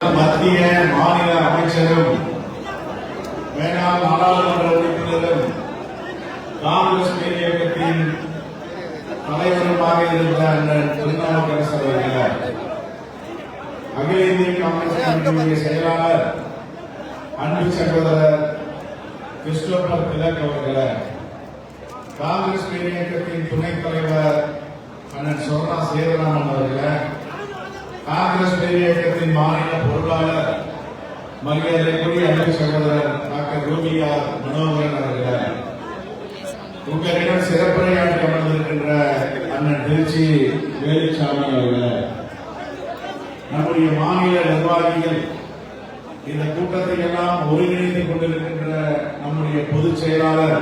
மத்திய மாநில அமைச்சரும் மேலாள் நாடாளுமன்ற உறுப்பினரும் காங்கிரஸ் இயக்கத்தின் தலைவருமாக இருந்த அண்ணன் திருநாவுக்கரசர் அவர்கள் அகில இந்திய காங்கிரஸ் கமிட்டியுடைய செயலாளர் அன்பு சகோதரர் கிறிஸ்டோபர் திலக் அவர்களை காங்கிரஸ் இயக்கத்தின் துணைத் தலைவர் அண்ணன் சோனா சேதராமன் அவர்களை காங்கிரஸ் இயக்கத்தின் மாநில பொருளாளர் மரியாதைக்குரிய அன்பு சகோதரர் டாக்டர் ரூபியா மனோகரன் அவர்கள். உங்களிடம் சிறப்புரையாற்றி அமர்ந்திருக்கின்ற அண்ணன் திருச்சி வேலுச்சாமி அவர்கள். நம்முடைய மாநில நிர்வாகிகள் இந்த கூட்டத்தை எல்லாம் ஒருங்கிணைத்துக் கொண்டிருக்கின்ற நம்முடைய பொதுச் செயலாளர்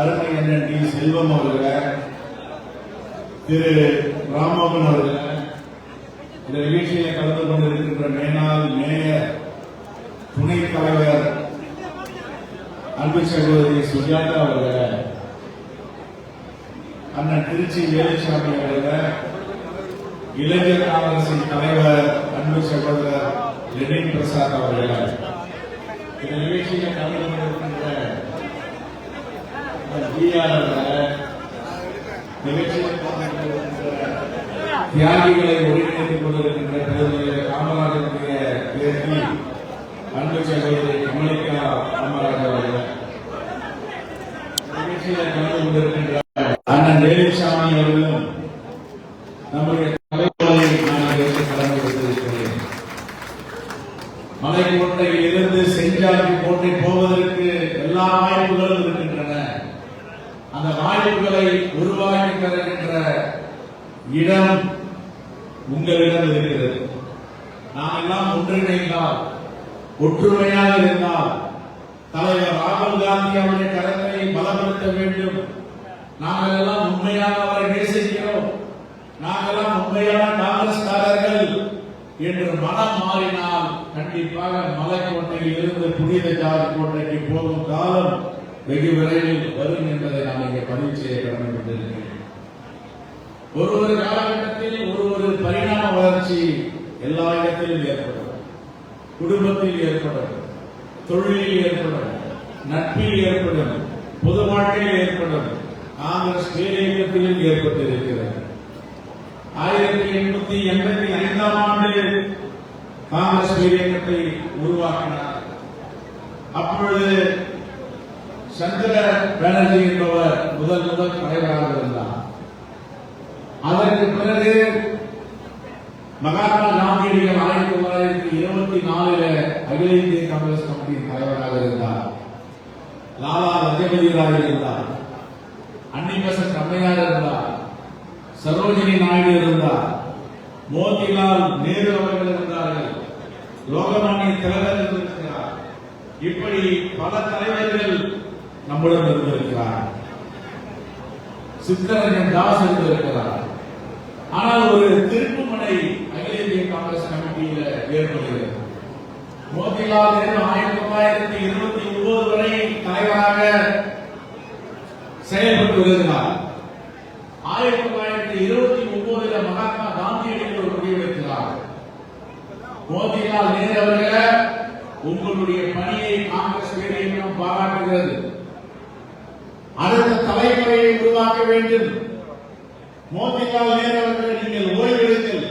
அருமை அண்ணன் டி செல்வம் அவர்கள் திரு ராமோகன் அவர்கள் இந்த நிகழ்ச்சியில கலந்து கொண்டிருக்கின்ற மேனால் மேயர் துணை தலைவர் அன்பு சகோதரி சுஜாதா அவர்கள அண்ணன் திருச்சி வேலுசாமி அவர்கள இளைஞர் காங்கிரசின் தலைவர் அன்பு சகோதரர் லெனின் பிரசாத் அவர்கள. இந்த நிகழ்ச்சியில கலந்து கொண்டிருக்கின்ற நிகழ்ச்சியில் தியாகிகளை ஒருங்கிணைத்துக் கொண்டிருக்கின்ற பிரதிநிதி காமராஜனுடைய பேட்டி அன்பு சகோதரி கமலிகா காமராஜ் அவர்கள் நிகழ்ச்சியில் கலந்து கொண்டிருக்கின்ற அண்ணன் வேலுசாமி அவர்களும் நம்முடைய தலைவர்களை நான் இதற்கு கலந்து கொண்டிருக்கிறேன். மலைக்கோட்டையில் இருந்து செஞ்சாலி கோட்டை போவதற்கு எல்லா வாய்ப்புகளும் இருக்கின்றன. அந்த வாய்ப்புகளை உருவாக்கி தருகின்ற இடம் உங்களிடம் இருக்கிறது. நாம் எல்லாம் ஒன்றிணைந்தால் ஒற்றுமையாக இருந்தால் தலைவர் ராகுல் காந்தி அவருடைய கரங்களை பலப்படுத்த வேண்டும். நாங்கள் எல்லாம் உண்மையாக அவரை நேசிக்கிறோம். நாங்கள் உண்மையான உண்மையான காங்கிரஸ்காரர்கள் என்று மனம் மாறினால் கண்டிப்பாக மலைக்கோட்டையில் இருந்து புனித ஜாதி கோட்டைக்கு போகும் காலம் வெகு விரைவில் வரும் என்பதை நான் இங்கே பதிவு செய்ய கடமைப்பட்டிருக்கிறேன். ஒரு ஒரு காலகட்டத்தில் ஒரு ஒரு பரிணாம வளர்ச்சி எல்லா இடத்திலும் ஏற்படும். குடும்பத்தில் ஏற்படும். தொழிலில் ஏற்படும். நட்பில் ஏற்படும். பொது வாழ்க்கையில் ஏற்படும். காங்கிரஸ் பேரியக்கத்திலும் ஏற்பட்டிருக்கிறது. ஆயிரத்தி எண்ணூத்தி எண்பத்தி ஐந்தாம் ஆண்டு காங்கிரஸ் பேரியக்கத்தை உருவாக்கினார். அப்பொழுது சந்திர பானர்ஜி என்பவர் முதல் முதல் தலைவராக இருந்தார். அதற்கு பிறகு மகாத்மா காந்தியடிகள் ஆயிரத்தி தொள்ளாயிரத்தி இருபத்தி நாலுல அகில இந்திய காங்கிரஸ் கமிட்டியின் தலைவராக இருந்தார். லாலா லஜபதி இருந்தார். அன்னிபசன் அம்மையார் இருந்தார். சரோஜினி நாயுடு இருந்தார். மோதிலால் நேரு அவர்கள் இருந்தார்கள். லோகமானிய திலகர் இருந்திருக்கிறார். இப்படி பல தலைவர்கள் நம்முடன் இருந்திருக்கிறார். சித்தரஞ்சன் தாஸ் இருந்திருக்கிறார். ஆனால் ஒரு திருப்புமனை அகில இந்திய காங்கிரஸ் கமிட்டியில ஏற்படுகிறது. மோதிலால் நேரு ஆயிரத்தி தொள்ளாயிரத்தி இருபத்தி ஒன்பது வரை தலைவராக செயல்பட்டு வருகிறார். ஆயிரத்தி தொள்ளாயிரத்தி இருபத்தி ஒன்பதுல மகாத்மா காந்தியடிகள் ஒரு முடிவெடுக்கிறார் மோதிலால் நேரு அவர்கள உங்களுடைய பணியை காங்கிரஸ் பேரியக்கம் பாராட்டுகிறது. அடுத்த தலைமுறையை உருவாக்க வேண்டும். மோதிலால் நேரு நீங்கள் ஓய்வெடுங்கள்.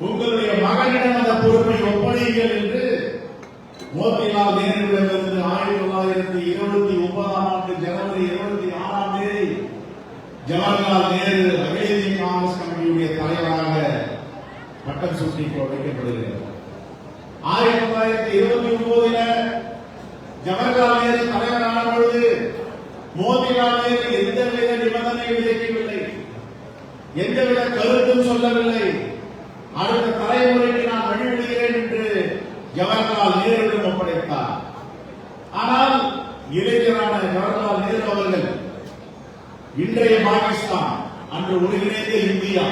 உங்களுடைய மகனிடம் அந்த பொறுப்பை ஒப்படைங்கள் என்று மோதிலால் நேருவிடமிருந்து ஆயிரத்தி தொள்ளாயிரத்தி இருபத்தி ஒன்பதாம் ஆண்டு ஜனவரி இருபத்தி ஆறாம் தேதி ஜவஹர்லால் நேரு அகில காங்கிரஸ் கமிட்டியுடைய தலைவராக பட்டம் சூட்டி வைக்கப்படுகிறது ஆயிரத்தி தொள்ளாயிரத்தி இருபத்தி ஒன்பதுல ஜவஹர்லால் நேரு தலைவரான பொழுது மோதிலால் நேரு எந்தவித நிபந்தனை விதிக்க எந்தவித கருத்தும் சொல்லவில்லை. அடுத்த தலைமுறைக்கு நான் வழிவிடுகிறேன் என்று ஜவஹர்லால் நேருவிடம் ஒப்படைத்தார். ஆனால் இளைஞரான ஜவஹர்லால் நேரு அவர்கள் இன்றைய பாகிஸ்தான் அன்று ஒருங்கிணைந்த இந்தியா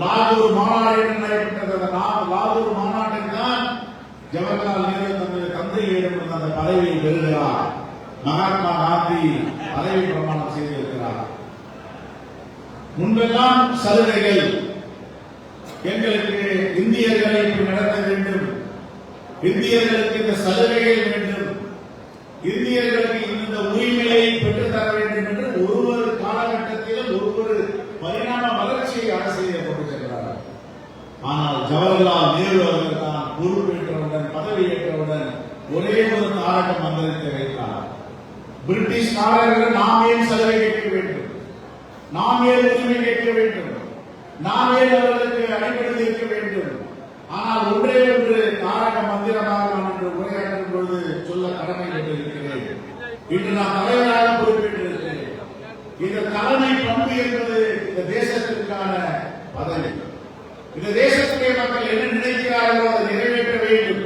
லாகூர் மாநாடு என்று நடைபெற்றது லாகூர் மாநாட்டில் தான் ஜவஹர்லால் நேரு தனது தந்தையிடம் அந்த பதவியை பெறுகிறார். மகாத்மா காந்தி பதவி பிரமாணம் செய்து முன்பெல்லாம் சலுகைகள். எங்களுக்கு இந்தியர்களை நடத்த வேண்டும். இந்தியர்களுக்கு இந்த சலுகைகள் வேண்டும். இந்தியர்களுக்கு இந்த உரிமையை பெற்றுத்தர வேண்டும் என்று ஒவ்வொரு காலகட்டத்திலும் ஒவ்வொரு பரிணாம வளர்ச்சியை அரசியல் கொண்டு சென்றார்கள் ஆனால் ஜவஹர்லால் நேரு அவர்கள் தான் பொறுப்பேற்றவுடன் பதவியேற்றவுடன் ஒரே ஒரு தாரக வந்ததை வைத்தார். பிரிட்டிஷ் நாடகர்கள் நாம் ஏன் சலுகை கேட்க வேண்டும். நாம் ஏன் உரிமை கேட்க வேண்டும்? நாம் ஏன் அவர்களுக்கு அடிபடுத்தி இருக்க வேண்டும்? ஆனால் ஒன்றே ஒன்று தாரக மந்திரமாக நான் இன்று உரையாற்றும் பொழுது சொல்ல கடமைப்பட்டிருக்கிறேன் இன்று நான் தலைவராக பொறுப்பேற்றிருக்கிறேன். இந்த தலைமை பண்பு என்பது இந்த தேசத்திற்கான பதவி. இந்த தேசத்துடைய மக்கள் என்ன நினைக்கிறார்களோ அதை நிறைவேற்ற வேண்டும்.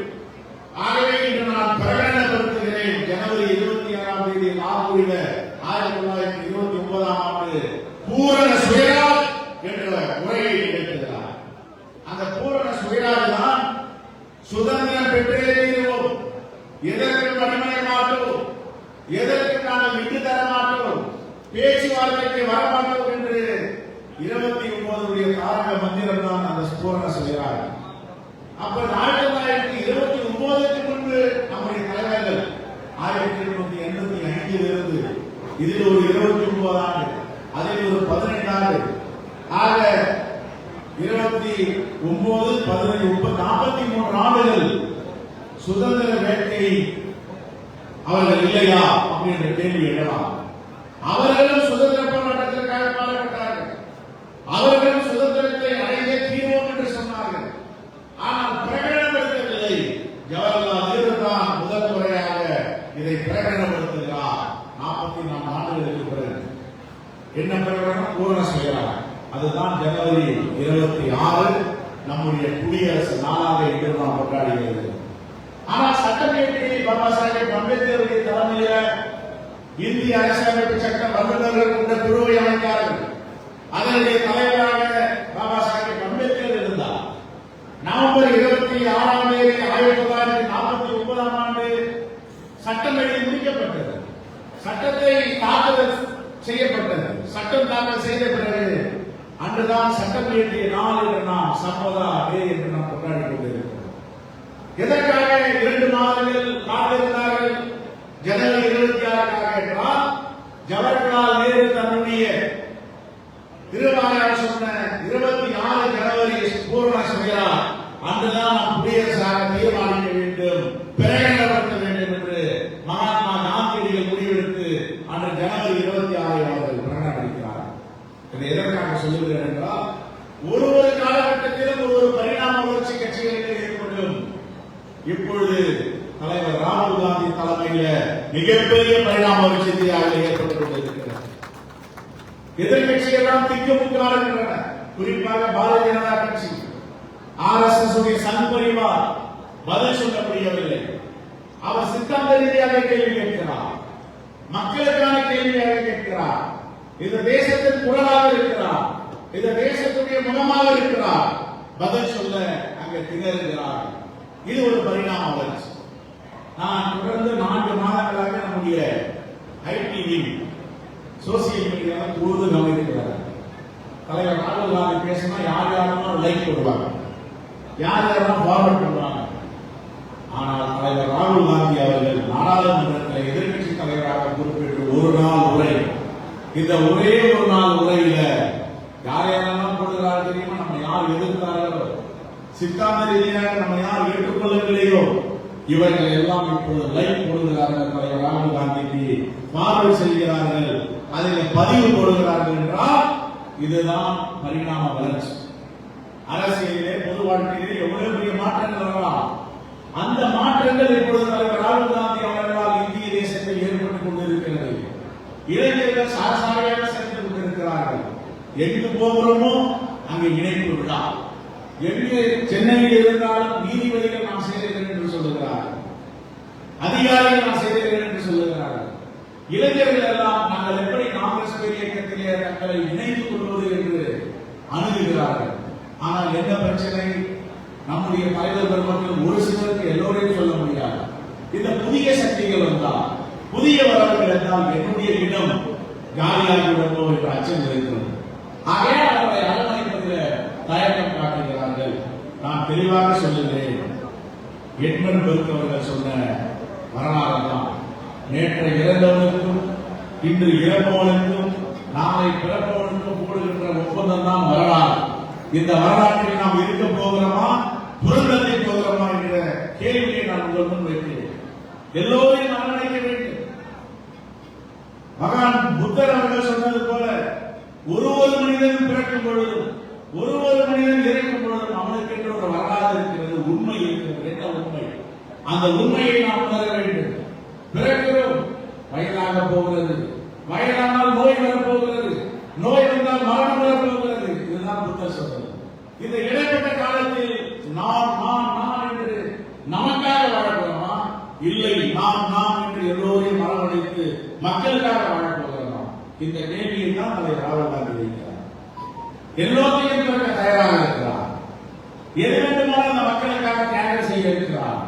ஆகவே இன்று நான் பிரகடனப்படுத்துகிறேன். ஜனவரி இருபத்தி ஆறாம் தேதி லாகூரில் ஆயிரத்தி தொள்ளாயிரத்தி இருபத்தி ஒன்பதாம் ஆண்டு பூரண சுயராஜ் என்ற உரையை நிகழ்த்துகிறார் அந்த பூரண சுயராஜ் தான் சுதந்திரம் பெற்றே தீருவோம் எதற்கு வழிமனை மாட்டோம் எதற்கு நாங்கள் விட்டு தர மாட்டோம்? பேச்சுவார்த்தைக்கு வரமாட்டோம் என்று இருபத்தி ஒன்பதுடைய காரக மந்திரம் தான் அந்த ஸ்போரண சுயராஜ் அப்ப ஆயிரத்தி தொள்ளாயிரத்தி இருபத்தி ஒன்பதுக்கு முன்பு நம்முடைய தலைவர்கள் ஆயிரத்தி எண்ணூத்தி எண்பத்தி ஐந்தில் இருந்து இதில் ஒரு இருபத்தி ஒன்பது ஆண்டு அதில் ஒரு பதினெட்டு ஆண்டு ஆக இருபத்தி ஒன்பது பதினஞ்சு முப்பது நாற்பத்தி மூன்று ஆண்டுகள் சுதந்திர வேட்கையை அவர்கள் இல்லையா அப்படின்ற கேள்வி எழலாம் அவர்களும் சுதந்திர போராட்டத்திற்காக பாடுபட்டார்கள். அவர்களும் சுதந்திரத்தை அடைந்தே தீர்வோம் என்று சொன்னார்கள். ஆனால் பிரகடனப்படுத்தவில்லை ஜவஹர்லால் நேரு தான் முதல் முறையாக இதை பிரகடனப்படுத்துகிறார். நாற்பத்தி நான்கு ஆண்டுகளுக்கு பிறகு. என்ன பிரகடனம்? பூரண செய்கிறார் அதுதான் ஜனவரி இருபத்தி ஆறு நம்முடைய குடியரசு நாளாக இன்று நாம் கொண்டாடுகிறது. ஆனால் சட்டமேற்றை பாபா சாஹேப் அம்பேத்கருடைய தலைமையில இந்திய அரசியலமைப்பு சட்டம் வல்லுநர்கள் கொண்ட குழுவை அமைத்தார்கள் அதனுடைய தலைவராக பாபா சாஹேப் அம்பேத்கர் இருந்தார். நவம்பர் இருபத்தி ஆறாம் தேதி ஆயிரத்தி தொள்ளாயிரத்தி நாற்பத்தி ஒன்பதாம் ஆண்டு சட்டம் எழுதி முடிக்கப்பட்டது. சட்டத்தை தாக்கல் செய்யப்பட்டது. சட்டம் தாக்கல் செய்த பிறகு அன்றுதான் சட்டம் இயற்றிய நாள் என்று நாம் சம்பதா டே என்று நாம் கொண்டாடி கொண்டிருக்கிறோம். எதற்காக இரண்டு மாதங்கள் காத்திருந்தார்கள்? ஜனவரி இருபத்தி ஆறுக்காக என்றால் ஜவஹர்லால் நேரு தன்னுடைய திருவாயார் சொன்ன இருபத்தி ஆறு ஜனவரி பூர்ண சுமையா அன்றுதான் நாம் குடியரசாக தீர்மானிக்க வேண்டும். பிறகு வேண்டும் என்று மகாத்மா காந்தியடிகள் முடிவெடுத்து அன்று ஜனவரி இருபத்தி ஆறை அவர்கள் பிரகடனப்படுத்தினார் இதை எதற்காக சொல்லுகிறேன் என்றால் ஒரு ஒரு காலகட்டத்திலும் ஒரு ஒரு பரிணாம வளர்ச்சி கட்சிகளுக்கு ஏற்படும் இப்பொழுது தலைவர் ராகுல் வாழ்க்கையில மிகப்பெரிய பரிணாம வளர்ச்சியாக ஏற்பட்டுக் கொண்டிருக்கிறது எதிர்கட்சியெல்லாம் திக்குமுக்கால் இருக்கின்றன. குறிப்பாக பாரதிய ஜனதா கட்சி. ஆர் எஸ் எஸ் உடைய சங் பரிவார் பதில் சொல்ல முடியவில்லை அவர் சித்தாந்த ரீதியாக கேள்வி கேட்கிறார். மக்களுக்கான கேள்வியாக கேட்கிறார். இந்த தேசத்தின் குரலாக இருக்கிறார். இந்த தேசத்துடைய முகமாக இருக்கிறார். பதில் சொல்ல அங்கே திணறுகிறார். இது ஒரு பரிணாம வளர்ச்சி. நான் தொடர்ந்து நான்கு மாதங்களாக நம்முடைய ஐடி சோசியல் மீடியாவில் பொழுது கவனிக்கிறார் தலைவர் ராகுல் காந்தி பேசினா யார் யாரெல்லாம் லைக் போடுவாங்க. யார் யாரெல்லாம் ஃபார்வர்ட் பண்ணுவாங்க. ஆனால் தலைவர் ராகுல் காந்தி அவர்கள் நாடாளுமன்றத்தில் எதிர்க்கட்சி தலைவராக குறிப்பிட்டு ஒரு நாள் உரை இந்த ஒரே ஒரு நாள் உரையில யார் யாரெல்லாம் போடுகிறார்கள் தெரியுமா? நம்ம யார் எதிர்க்கிறார்களோ சித்தாந்த ரீதியாக நம்ம யார் ஏற்றுக்கொள்ளவில்லையோ? இவர்கள் எல்லாம் இப்பொழுது லைவ் போடுகிறார்கள் தலைவர் ராகுல் காந்திக்கு. பார்வை செய்கிறார்கள் அதில் பதிவு போடுகிறார்கள் என்றால் இதுதான் பரிணாம வளர்ச்சி. அரசியலிலே பொது வாழ்க்கையிலே எவ்வளவு பெரிய மாற்றங்கள் வரலாம். அந்த மாற்றங்கள் இப்பொழுது தலைவர் ராகுல் காந்தி அவர்களால் இந்திய தேசத்தில் ஏற்பட்டுக் கொண்டிருக்கிறது. இளைஞர்கள் சாசாரியாக சென்று கொண்டிருக்கிறார்கள். எங்கு போகிறோமோ அங்கு இணைப்பு விழா. எங்கு சென்னையில் இருந்தாலும் நீதிபதிகள் நான் செய்திருக்கிறேன் என்று சொல்லுகிறார்கள் அதிகாரிகள் நான் செய்திருக்கிறேன் என்று சொல்லுகிறார்கள். இளைஞர்கள் எல்லாம் நாங்கள் எப்படி காங்கிரஸ் பேர் இயக்கத்திலே தங்களை இணைத்துக் கொள்வது என்று அணுகுகிறார்கள். ஆனால் என்ன பிரச்சனை? நம்முடைய தலைவர் பெருமக்கள் ஒரு சிலருக்கு எல்லோரையும் சொல்ல முடியாது. இந்த புதிய சக்திகள் வந்தால் புதிய வரவுகள் என்றால் என்னுடைய இடம் காலியாகிவிடுமோ என்று அச்சம் இருக்கிறது. ஆகையால் அவர்களை அரவணைப்பதில் தயக்கம் காட்டுகிறார்கள். நான் தெளிவாக சொல்லுகிறேன். எட்மன் பெருக்கவர்கள் சொன்ன வரலாறு தான் நேற்று இறந்தவனுக்கும் இன்று இறப்பவனுக்கும் நாளை பிறப்பவனுக்கும் போடுகின்ற ஒப்பந்தம் தான் வரலாறு. இந்த வரலாற்றில் நாம் இருக்க போகிறோமா? புரந்தத்தை போகிறோமா என்ற கேள்வியை நான் உங்கள் முன் வைக்கிறேன். எல்லோரையும் அரவணைக்க வேண்டும். மகான் புத்தர் அவர்கள் சொன்னது போல ஒரு ஒரு மனிதன் பிறக்கும் பொழுதும் ஒரு ஒரு மனிதன் இறக்கும் பொழுதும் அவனுக்கு என்ற ஒரு வரலாறு இருக்கிறது உண்மை இருக்கிறது. என்ன உண்மை? அந்த உண்மையை நாம் உணர பிறக்கிறோம் வயலாக போகிறது. வயலானால் நோய் வரப்போகிறது. நோய் வந்தால் மரணம் வரப்போகிறது. இதுதான் புத்தர் சொல்றது இந்த இடைப்பட்ட காலத்தில் நான் நான் நான் என்று நமக்காக வாழப்போகிறோமா? இல்லை நான் நான் என்று எல்லோரையும் அரவணைத்து மக்களுக்காக வாழப்போகிறோமா? இந்த கேள்வியை தான் அதை ராகுல் காந்தி வைக்கிறார் எல்லோரையும் தயாராக இருக்கிறார். எது வேண்டுமானால் அந்த மக்களுக்காக தியாகம் செய்ய இருக்கிறார்.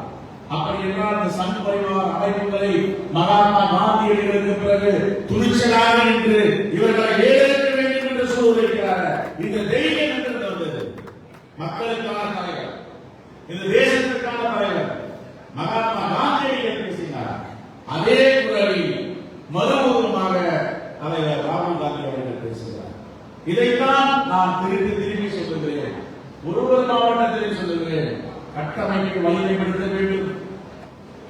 அப்படி என்றால் இந்த சங்க பரிவார் அமைப்புகளை மகாத்மா காந்தியடிகளுக்கு பிறகு துணிச்சலாக நின்று இவர்களை ஏறெடுக்க வேண்டும் என்று சொல்லியிருக்கிறார் இந்த தைரியம் என்று வந்தது? மக்களுக்கான தலைவர் இந்த தேசத்திற்கான தலைவர் மகாத்மா காந்தியடிகள் பேசினார் அதே குரலில் மறுமுகமாக தலைவர் ராகுல் காந்தி அவர்கள் பேசுகிறார் இதைத்தான் நான் திருப்பி திரும்பி சொல்லுகிறேன். ஒரு மாவட்டத்திலே மாவட்டத்தில் சொல்லுகிறேன். கட்டமைப்பை வலிமைப்படுத்த வேண்டும்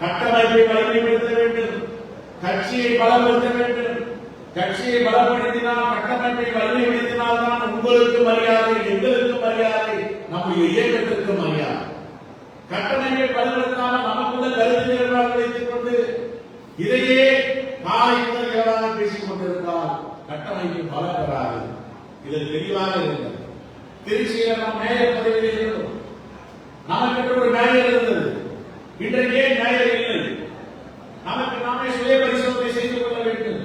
கட்டமைப்பை வலிமைப்படுத்த வேண்டும் கட்சியை பலப்படுத்த வேண்டும். கட்சியை பலப்படுத்தினால் கட்டமைப்பை வலிமைப்படுத்தினால் தான் உங்களுக்கு மரியாதை எங்களுக்கு மரியாதை நம்முடைய இயக்கத்திற்கு மரியாதை. கட்டமைப்பை பலப்படுத்தாமல் நமக்குள்ள கருத்து வேறுபாடு வைத்துக் கொண்டு இதையே காலை முதல் இரவாக பேசிக் கொண்டிருந்தால் கட்டமைப்பு பலம் பெறாது இது தெளிவாக இருந்தது திருச்சியில் நாம் மேயர் பதவியில் இருந்தோம். நமக்கு ஒரு மேயர் இருந்தது. இன்றைக்கு ஏன் மேயர் இல்லை நமக்கு நாமே சுய பரிசோதனை செய்து கொள்ள வேண்டும்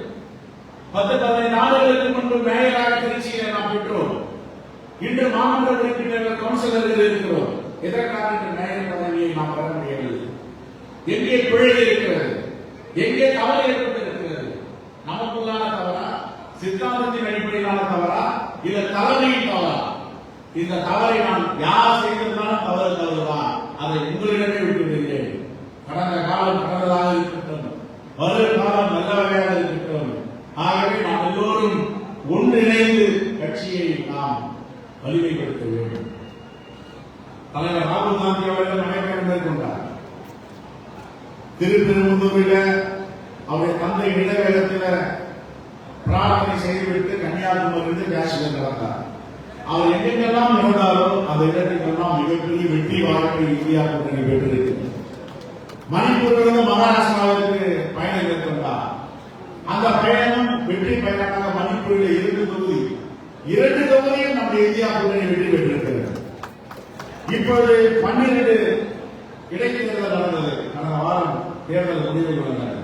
பத்து பதினைந்து ஆண்டுகளுக்கு முன்பு மேயராக திருச்சியில நாம் பெற்றோம். இன்று மாமன்ற உறுப்பினர்கள் கவுன்சிலர்கள் இருக்கிறோம். எதற்காக இந்த மேயர் பதவியை நாம் பெற முடியவில்லை? எங்கே பிழை இருக்கிறது? எங்கே தவறு ஏற்பட்டிருக்கிறது? நமக்குள்ளான தவறா? சித்தாந்தத்தின் அடிப்படையிலான தவறா? இல்ல தலைமையின் தவறா? இந்த தவறை நான் யார் செய்திருந்தாலும் தவறு தவறுதான் அதை உங்களிடமே விட்டுவிடுகிறேன். கடந்த காலம் கடந்ததாக இருக்கட்டும். வரும் காலம் நல்ல வகையாக இருக்கட்டும். ஆகவே நாம் எல்லோரும் ஒன்றிணைந்து கட்சியை நாம் வலிமைப்படுத்த வேண்டும். தலைவர் ராகுல் காந்தி அவர்கள் நடைபெற மேற்கொண்டார். திருப்பெரும்புதூரில் அவருடைய தந்தை இடைவேளத்தில் பிரார்த்தனை செய்துவிட்டு கன்னியாகுமரியிலிருந்து காஷ்மீர் நடந்தார் அவர் எங்கெங்கெல்லாம் இருந்தாரோ அந்த இடத்துக்கெல்லாம் மிகப்பெரிய வெற்றி வாழ்க்கை இந்தியா கூட்டணி பெற்றிருக்கிறது மணிப்பூரிலிருந்து மகாராஷ்டிராவிற்கு பயணம் மேற்கொண்டார். அந்த பயணம் வெற்றி பயணமாக மணிப்பூரில் இரண்டு தொகுதி. இரண்டு தொகுதியும் நம்ம இந்தியா கூட்டணி வெற்றி பெற்றிருக்கிறது. இப்போது பன்னிரண்டு இடைத்தேர்தல் நடந்தது. கடந்த வாரம் தேர்தல் முடிவுகள் வந்தன.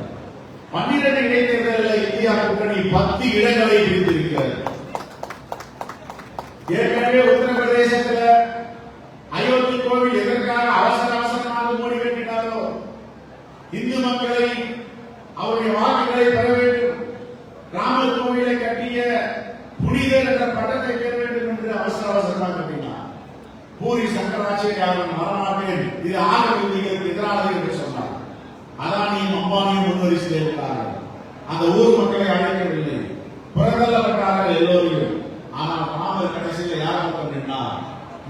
பன்னிரண்டு இடைத்தேர்தலில் இந்தியா கூட்டணி பத்து இடங்களை பிரித்திருக்கிறது. ஏற்கனவே உத்தர அயோத்தி கோவில் எதற்காக அவசர அவசரமாக மூடி கட்டினாரோ இந்து மக்களை அவருடைய வாக்குகளை பெற வேண்டும் ராமர் கோவிலை கட்டிய புனிதர் என்ற பட்டத்தை பெற வேண்டும் என்று அவசர அவசரமாக கட்டினார் பூரி சங்கராச்சாரியாவின் வரமாட்டேன் இது ஆக விதிகளுக்கு எதிரானது என்று சொன்னார். அதானியும் அம்பானியும் முன்வரிசை இருக்கிறார்கள் அந்த ஊர் மக்களை அழைக்கவில்லை. புறந்தள்ளப்பட்டார்கள் எல்லோரையும். ஆனால் ராமர் கடைசியில் யார் பக்கம் நின்றார்?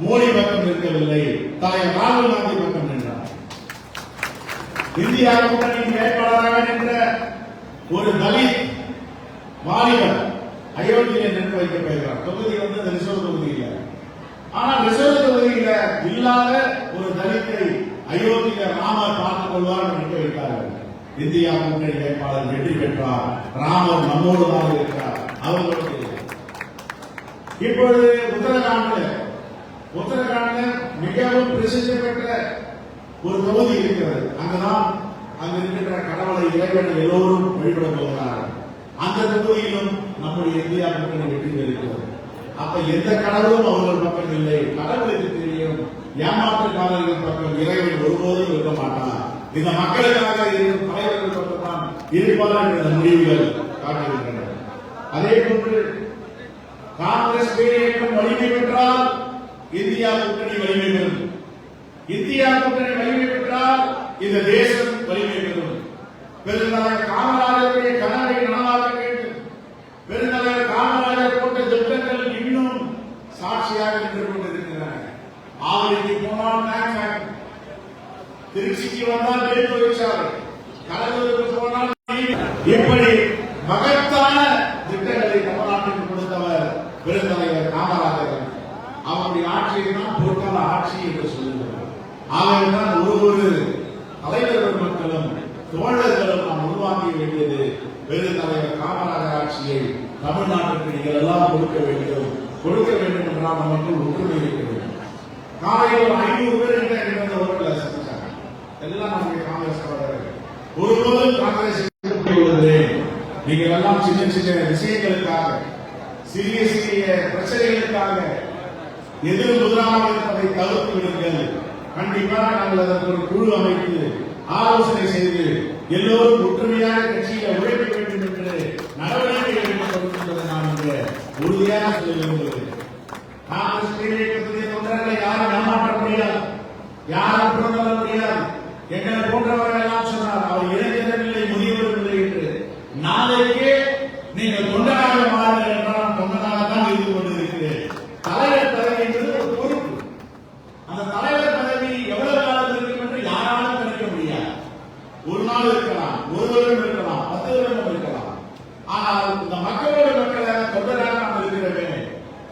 மோடி பக்கம் நிற்கவில்லை. தலைவர் ராகுல் காந்தி பக்கம் நின்றார். இந்தியா கூட்டணியின் வேட்பாளராக நின்ற ஒரு தலித் வாலிபர் அயோத்தியில் நின்று வைக்க போயிருக்கிறார் தொகுதி வந்து அந்த ரிசர்வ் தொகுதி இல்ல ஆனால் ரிசர்வ் தொகுதியில இல்லாத ஒரு தலித்தை அயோத்தியில ராமர் பார்த்துக் கொள்வார் நினைக்க நிற்க வைத்தார்கள். இந்தியா முன்னணி வேட்பாளர் வெற்றி பெற்றார். ராமர் நம்மோடுதான் இருக்கிறார். அவர்களுக்கு இப்பொழுது உத்தரகாண்டில் உத்தரகாண்டில் மிகவும் பிரசித்தி பெற்ற ஒரு தொகுதி இருக்கிறது. அங்கதான் அங்க இருக்கின்ற கடவுளை இறைவன் எல்லோரும் வழிபட போகிறார்கள். அந்த தொகுதியிலும் நம்முடைய இந்தியா கூட்டணி வெற்றி பெறுகிறது அப்ப எந்த கடவுளும் அவர்கள் பக்கம் இல்லை. கடவுளுக்கு தெரியும். ஏமாற்றுக்காரர்கள் பக்கம் இறைவன் ஒருபோதும் இருக்க மாட்டான். இந்த மக்களுக்காக இருக்கும் தலைவர்கள் பக்கம் தான் இருப்பார் என்ற முடிவுகள் காட்டுகின்றன. அதே போன்று காங்கிரஸ் பேரியக்கம் வலிமை பெற்றால் இந்தியா கூட்டணி வலிமை பெறும். இந்தியா கூட்டணி வலிமை பெற்றால் இந்த தேசம் வலிமை பெறும். பெருந்தலைவர் காமராஜருடைய கனவை நனவாக்க வேண்டும் பெருந்தலைவர் காமராஜர் போட்ட இன்னும் சாட்சியாக நின்று கொண்டிருக்கின்றன ஆவடிக்கு போனால் டேங்க் திருச்சிக்கு வந்தால் வேல் தொழிற்சாலை கடலூருக்கு போனால் இப்படி மகத்தான திட்டங்களை தமிழ்நாட்டுக்கு கொடுத்தவர் பெருந்தலைவர் காமராஜர். அவருடைய ஆட்சியை தான் பொற்கால ஆட்சி என்று சொல்லுகிறார். ஆகவேதான் ஒரு ஒரு தலைவர் மக்களும் தோழர்களும் நாம் உருவாக்க வேண்டியது பெருந்தலைவர் காமராஜர் ஆட்சியை தமிழ்நாட்டுக்கு நீங்கள் எல்லாம் கொடுக்க வேண்டும். கொடுக்க வேண்டும் என்றால் நமக்கு ஒற்றுமை இருக்க வேண்டும் காலையில் ஒரு ஐநூறு பேர் என்ற இருந்த ஊரில் சந்திச்சாங்க. எல்லாம் நம்முடைய காங்கிரஸ் தலைவர்கள். ஒருபோதும் காங்கிரஸ் நீங்கள் எல்லாம் சின்ன சின்ன விஷயங்களுக்காக சிறிய சிறிய பிரச்சனைகளுக்காக எதிர் முதலாக இருப்பதை தவிர்த்து விடுங்கள். கண்டிப்பாக நாங்கள் அதற்கு ஒரு குழு அமைத்து ஆலோசனை செய்து எல்லோரும் ஒற்றுமையாக கட்சியில் உழைக்க வேண்டும் என்று நடவடிக்கை எடுக்க உறுதியாக சொல்ல விரும்புகிறேன் காங்கிரஸ் இயக்கத்துடைய தொண்டர்களை யாரும் ஏமாற்ற முடியாது. யாரும் முடியாது. எங்களை போன்றவர்கள் எல்லாம் சொன்னார் அவர் இளைஞர்கள் இல்லை முதியவர்கள் இல்லை என்று நாளைக்கே நீங்கள் தொண்டராக மாறுங்கள் என்றால் நான் தொண்டனாக தான் இருந்து கொண்டிருக்கிறேன் தலைவர் பதவி என்பது ஒரு பொறுப்பு அந்த தலைவர் பதவி எவ்வளவு காலம் இருக்கும் என்று யாராலும் கணிக்க முடியாது ஒரு நாள் இருக்கலாம் ஒரு வருடம் இருக்கலாம் பத்து வருடம் இருக்கலாம் ஆனால் இந்த மக்களோட மக்களாக தொண்டராக நாம் இருக்கிறவே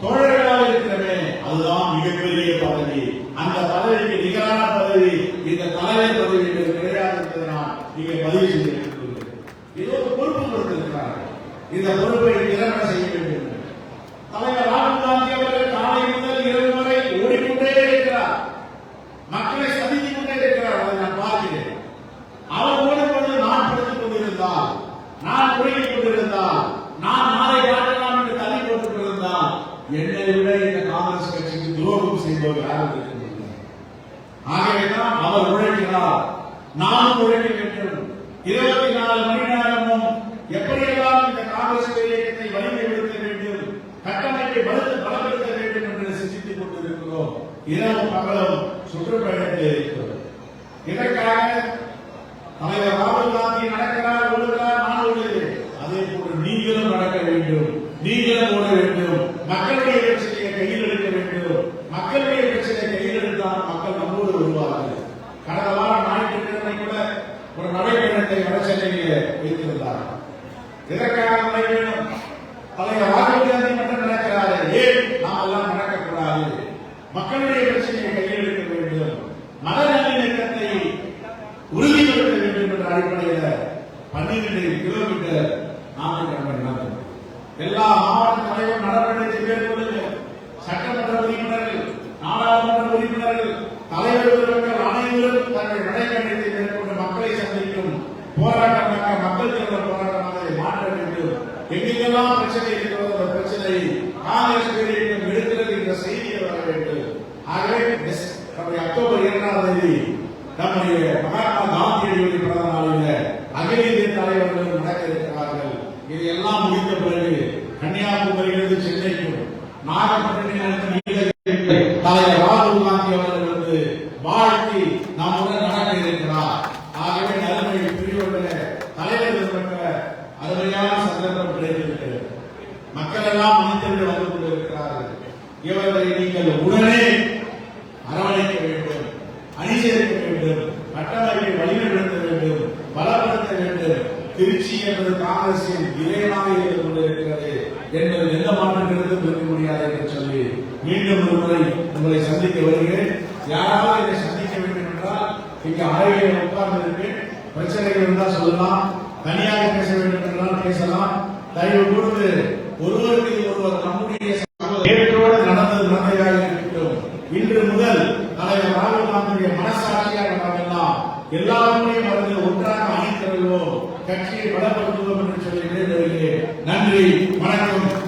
தோழர்களாக இருக்கிறவே அதுதான் மிகப்பெரிய பதவி அந்த பதவிக்கு நிகரான பதவி இந்த தலைவர் பதவி என்பது கிடையாது என்பதை நீங்கள் இங்கே பதிவு செய்திருக்கிறேன் ஏதோ ஒரு பொறுப்பு கொடுத்திருக்கிறார்கள் இந்த பொறுப்பை திறமை செய்ய வேண்டும். தலைவர் ராகுல் காந்தி அவர்கள் காலை முதல் இரவு வரை ஓடிக்கொண்டே இருக்கிறார் மக்களை சந்தித்துக் கொண்டே இருக்கிறார் அதை நான் பார்க்கிறேன் அவர் ஓடும்போது நான் படுத்துக் கொண்டிருந்தால் நான் உறங்கிக் கொண்டிருந்தால் நான் நாளை காட்டலாம் என்று தள்ளி போட்டுக் கொண்டிருந்தால் என்னை விட இந்த காங்கிரஸ் கட்சிக்கு துரோகம் செய்தவர் யாரும் இருக்க முடியாது ஆகவேதான் அவர் உழைக்கிறார் நானும் உழைக்க வேண்டும் இருபத்தி நாலு மணி நேரமும் எப்படியெல்லாம் இந்த காங்கிரஸ் இயக்கத்தை வலிமைப்படுத்த வேண்டும் கட்டமைப்பை பலப்படுத்த வேண்டும் என்று சிந்தித்துக் கொண்டிருக்கிறோம். இரவு பகலும் சுற்றுப்பயணத்தில் இருக்கிறோம் இதற்காக தலைவர் ராகுல் காந்தி நடக்கிறார் ஓடுகிறார் நான் ஓடுகிறேன் அதே போன்று நீங்களும் நடக்க வேண்டும் நீங்களும் ஓட வேண்டும் மக்களுடைய பிரச்சனையை கையில் எடுக்க வேண்டும் மக்களுடைய பிரச்சனையை கையில் எடுத்தால் மக்கள் நம்மோடு வருவார்கள் கடந்த வாரம் ஞாயிற்றுக்கிழமை கூட ஒரு நடைபயணத்தை வடசென்னையிலே வைத்திருந்தார் இதற்காக நடைபயணம் தலைவர் ராகுல் காந்தி மட்டும் நடக்கிறாரு ஏன் நாம் எல்லாம் நடக்கக்கூடாது மக்களுடைய பிரச்சனையை கையில் எடுக்க மனநிலை உறுதிப்படுத்த வேண்டும் என்ற அடிப்படையில் பன்னிரண்டு கிலோமீட்டர் நாமக்கல் எல்லா மாவட்ட தலைவர் நடவடிக்கை மேற்கொள்ளுங்க. சட்டமன்ற உறுப்பினர்கள் நாடாளுமன்ற உறுப்பினர்கள் தலைவர்கள் அனைவரும் தங்கள் நடைபயணத்தை மேற்கொண்டு மக்களை சந்திக்கும் போராட்டமாக மக்கள் தேர்தல் போராட்டமாக மாற்ற வேண்டும். எங்கெல்லாம் பிரச்சனை இருக்கிறதோ அந்த பிரச்சனை காங்கிரஸ் எடுக்கிறது என்ற செய்தியை வர வேண்டும். ஆகவே நம்முடைய அக்டோபர் இரண்டாம் தேதி நம்முடைய மகாத்மா காந்தியடிகளுடைய பிறந்த நாளில் அகில இந்திய தலைவர்கள் நடக்க இருக்கிறார்கள். இதையெல்லாம் எல்லாம் முடிந்த பிறகு கன்னியாகுமரியிலிருந்து சென்னைக்கும் நாகப்பட்டினத்திலிருந்து நீலகிரி தலைவர் ராகுல் காந்தி அவர்கள் வந்து வாழ்த்தி நம்முடன் நடக்க இருக்கிறார் ஆகவே நன்மை பிரிவுகள தலைவர்கள் பெற்ற அருமையான சந்தர்ப்பம் கிடைத்திருக்கிறது மக்கள் எல்லாம் மனிதர்கள் வந்து கொண்டிருக்கிறார்கள் இவர்களை நீங்கள் உடனே அரவணைக்க வேண்டும் அணிசேர்க்க வேண்டும் கட்டமைப்பை வலிமைப்படுத்த வேண்டும் பலப்படுத்த வேண்டும் திருச்சி என்பது காங்கிரசின் இதயமாக இருந்து கொண்டிருக்கிறது என்பது எந்த மாற்றங்களுக்கும் இருக்க முடியாது என்று சொல்லி மீண்டும் ஒரு முறை உங்களை சந்திக்க வருகிறேன் இதை சந்திக்க வேண்டும் என்றால் இங்கு அறையில் உட்கார்ந்து இருக்கு பிரச்சனைகள் இருந்தால் சொல்லலாம். தனியாக பேச வேண்டும் என்றால் பேசலாம். தயவு கூர்ந்து ஒருவருக்கு ஒருவர் நம்முடைய நேற்றோடு நடந்தது நன்மையாக இருக்கட்டும் இன்று முதல் தலைவர் ராகுல் காந்தியுடைய மனசாட்சியாக நாம் எல்லாம் எல்லாருமே வந்து ஒன்றாக அணிந்திருவோம் கட்சியை பலப்படுத்துவோம் என்று சொல்லி நன்றி வணக்கம்.